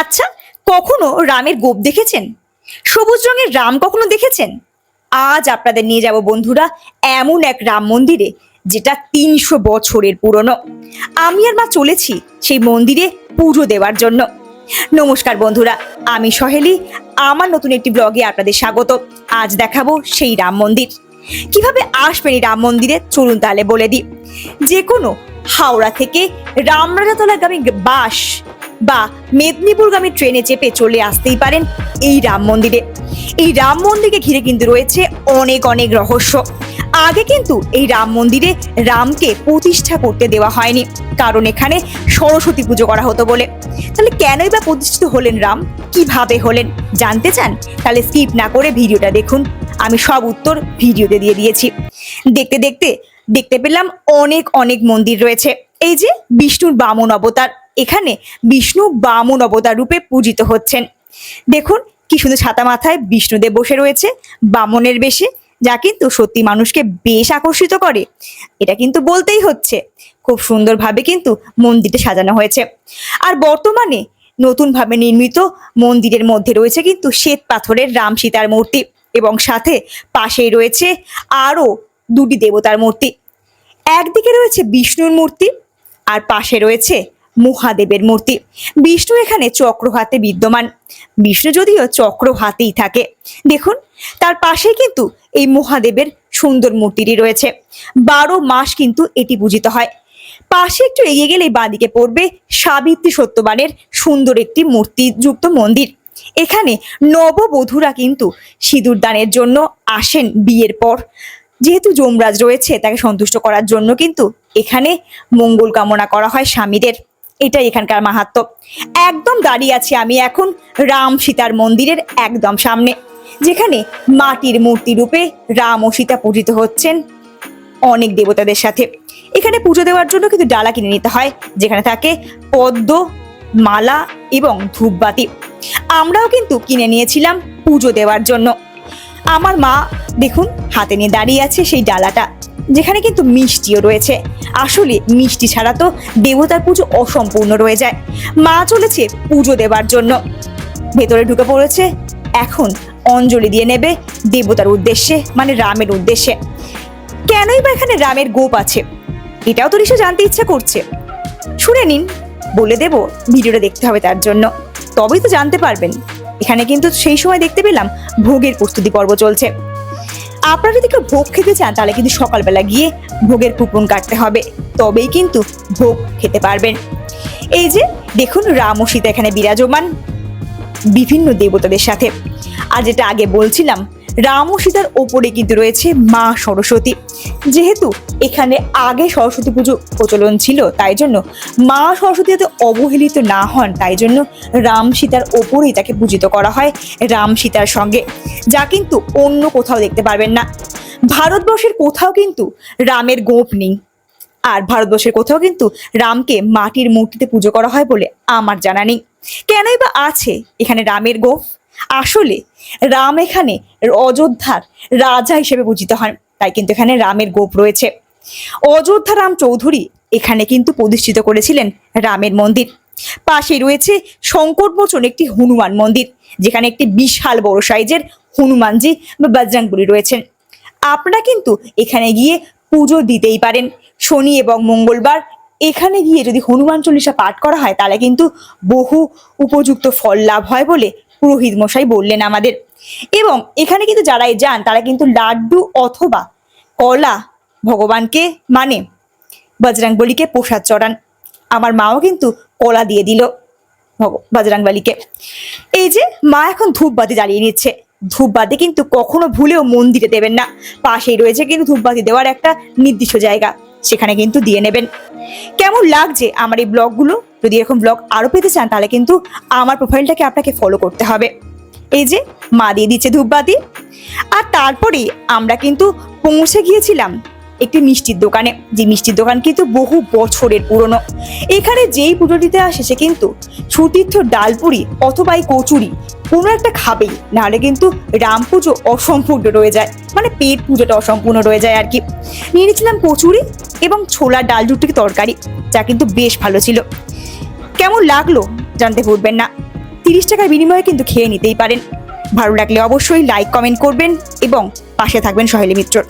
আচ্ছা কখনো রামের গোপ দেখেছেন? সবুজ রঙের রাম কখনো দেখেছেন? আজ আপনাদের নিয়ে যাব বন্ধুরা এমন এক রাম মন্দিরে, যেটা তিনশো বছরের পুরনো। আমি আর মা চলেছি সেই মন্দিরে পুজো দেওয়ার জন্য। নমস্কার বন্ধুরা, আমি সহেলি, আমার নতুন একটি ব্লগে আপনাদের স্বাগত। আজ দেখাবো সেই রাম মন্দির। কীভাবে আসবেন এই রাম মন্দিরে, চলুন তাহলে বলে দিই। যে কোনো হাওড়া থেকে রামরাজাতলাগামী বাস বা মেদিনীপুরগামী ট্রেনে চেপে চলে আসতেই পারেন এই রাম মন্দিরে। এই রাম মন্দিরকে ঘিরে কিন্তু রয়েছে অনেক অনেক রহস্য। আগে কিন্তু এই রাম মন্দিরে রামকে প্রতিষ্ঠা করতে দেওয়া হয়নি। কারণ এখানে সরস্বতী পুজো করা হতো বলে। তাহলে কেনই বা প্রতিষ্ঠিত হলেন রাম? কীভাবে হলেন? জানতে চান? তাহলে স্কিপ না করে ভিডিওটা দেখুন। আমি সব উত্তর ভিডিওতে দিয়ে দিয়েছি। দেখতে দেখতে দেখতে পেলাম অনেক অনেক মন্দির রয়েছে। এই যে বিষ্ণুর বামন অবতার। এখানে বিষ্ণু বামন অবতার রূপে পূজিত হচ্ছেন। দেখুন কি সুন্দর ছাতা মাথায় বিষ্ণুদেব বসে রয়েছে বামনের বেশে, যা কিন্তু সত্যি মানুষকে বেশ আকর্ষিত করে। এটা কিন্তু বলতেই হচ্ছে, খুব সুন্দরভাবে কিন্তু মন্দিরটা সাজানো হয়েছে। আর বর্তমানে নতুনভাবে নির্মিত মন্দিরের মধ্যে রয়েছে কিন্তু শ্বেত পাথরের রাম সীতার মূর্তি এবং সাথে পাশেই রয়েছে আরও দুটি দেবতার মূর্তি। একদিকে রয়েছে বিষ্ণুর মূর্তি আর পাশে রয়েছে মহাদেবের মূর্তি। বিষ্ণু এখানে চক্র হাতে বিদ্যমান। বিষ্ণু যদিও চক্র হাতেই থাকে। দেখুন, তার পাশেই কিন্তু এই মহাদেবের সুন্দর মূর্তিটি রয়েছে। বারো মাস কিন্তু এটি পূজিত হয়। পাশে একটু এগিয়ে গেলেই বাঁদিকে পড়বে সাবিত্রী সত্যবানের সুন্দর একটি মূর্তিযুক্ত মন্দির। এখানে নববধূরা কিন্তু সিঁদুর দানের জন্য আসেন বিয়ের পর। যেহেতু যমরাজ রয়েছে, তাকে সন্তুষ্ট করার জন্য কিন্তু এখানে মঙ্গল কামনা করা হয় স্বামীদের। এটাই এখানকার মাহাত্ম। একদম দাঁড়িয়ে আছি আমি এখন রাম সীতার মন্দিরের একদম সামনে, যেখানে মাটির মূর্তি রূপে রাম ও সীতা পূজিত হচ্ছেন অনেক দেবতাদের সাথে। এখানে পুজো দেওয়ার জন্য কিন্তু ডালা কিনে নিতে হয়, যেখানে থাকে পদ্ম, মালা এবং ধূপবাতি। আমরাও কিন্তু কিনে নিয়েছিলাম পুজো দেওয়ার জন্য। আমার মা দেখুন হাতে নিয়ে দাঁড়িয়ে আছে সেই ডালাটা। যেখানে কিন্তু মিষ্টিও রয়েছে। আসলে মিষ্টি ছাড়া তো দেবতার পুজো অসম্পূর্ণ রয়ে যায়। মা চলেছে পুজো দেওয়ার জন্য। ভেতরে ঢুকে পড়েছে। এখন অঞ্জলি দিয়ে নেবে দেবতার উদ্দেশ্যে মানে রামের উদ্দেশ্যে। কেনই বা এখানে রামের গোপ আছে? এটাও তো নিশ্চয় জানতে ইচ্ছা করছে। শুনে নিন, বলে দেব ভিডিওটা দেখতে হবে তার জন্য। তবেই তো জানতে পারবেন। এখানে কিন্তু সেই সময় দেখতে পেলাম ভোগের প্রস্তুতি পর্ব চলছে। আপনারা যদি কেউ ভোগ খেতে চান, তাহলে কিন্তু সকালবেলা গিয়ে ভোগের কুপন কাটতে হবে। তবেই কিন্তু ভোগ খেতে পারবেন। এই যে, দেখুন রাম ও সীতা এখানে বিরাজমান। বিভিন্ন দেবতাদের সাথে। আর যেটা আগে বলছিলাম রাম ও সীতার ওপরে কিন্তু রয়েছে মা সরস্বতী। যেহেতু এখানে আগে সরস্বতী পুজো প্রচলন ছিল, তাই জন্য মা সরস্বতী যাতে অবহেলিত না হন, তাই জন্য রাম সীতার ওপরেই তাকে পূজিত করা হয় রাম সীতার সঙ্গে। যা কিন্তু অন্য কোথাও দেখতে পারবেন না। ভারতবর্ষের কোথাও কিন্তু রামের গোপ নেই। আর ভারতবর্ষের কোথাও কিন্তু রামকে মাটির মূর্তিতে পুজো করা হয় বলে আমার জানা নেই। কেনই বা আছে এখানে রামের গোপ? আসলে রাম এখানে অযোধ্যার রাজা হিসেবে পূজিত হন। তাই কিন্তু এখানে রামের গোপ রয়েছে। অযোধ্যা রাম চৌধুরী এখানে কিন্তু প্রতিষ্ঠিত করেছিলেন রামের মন্দির। পাশে রয়েছে সংকটমোচন একটি হনুমান মন্দির, যেখানে একটি বিশাল বড় সাইজের হনুমানজি বা বজরংবলী রয়েছেন। আপনারা কিন্তু এখানে গিয়ে পুজো দিতেই পারেন। শনি এবং মঙ্গলবার এখানে গিয়ে যদি হনুমান চল্লিশা পাঠ করা হয়, তাহলে কিন্তু বহু উপযুক্ত ফল লাভ হয় বলে পুরোহিত মশাই বললেন আমাদের। এবং এখানে কিন্তু যারাই যান, তারা কিন্তু লাড্ডু অথবা কলা ভগবানকে মানে বজরাংবলীকে প্রসাদ চড়ান। আমার মাও কিন্তু কলা দিয়ে দিল বজরাংবলীকে। এই যে মা এখন ধূপবাতি জ্বালিয়ে নিচ্ছে। ধূপবাতি কিন্তু কখনো ভুলেও মন্দিরে দেবেন না। পাশেই রয়েছে কিন্তু ধূপবাতি দেওয়ার একটা নির্দিষ্ট জায়গা। সেখানে কিন্তু দিয়ে নেবেন। কেমন লাগছে আমার এই ব্লগগুলো? যদি এরকম ব্লগ আরও পেতে চান, তাহলে কিন্তু আমার প্রোফাইলটাকে আপনাকে ফলো করতে হবে। এই যে, মা দিয়ে দিচ্ছে ধূপবাতি। আর তারপরেই আমরা কিন্তু পৌঁছে গিয়েছিলাম একটি মিষ্টির দোকানে। যে মিষ্টির দোকান কিন্তু বহু বছরের পুরনো। এখানে যেই পুজো দিতে আসে, সে কিন্তু সুতীর্থ ডালপুরি অথবা এই কচুরি কোনো একটা খাবেই। নাহলে কিন্তু রাম পুজো অসম্পূর্ণ রয়ে যায়। মানে পেট পুজোটা অসম্পূর্ণ রয়ে যায় আর কি। নিয়ে নিয়েছিলাম কচুরি। এবং ছোলা, ডাল রুটির তরকারি, যা কিন্তু বেশ ভালো ছিল। কেমন লাগল জানতে ভুলবেন না। তিরিশ টাকার বিনিময়ে কিন্তু খেয়ে নিতেই পারেন। ভালো লাগলে অবশ্যই লাইক কমেন্ট করবেন এবং পাশে থাকবেন সহেলি মিত্রর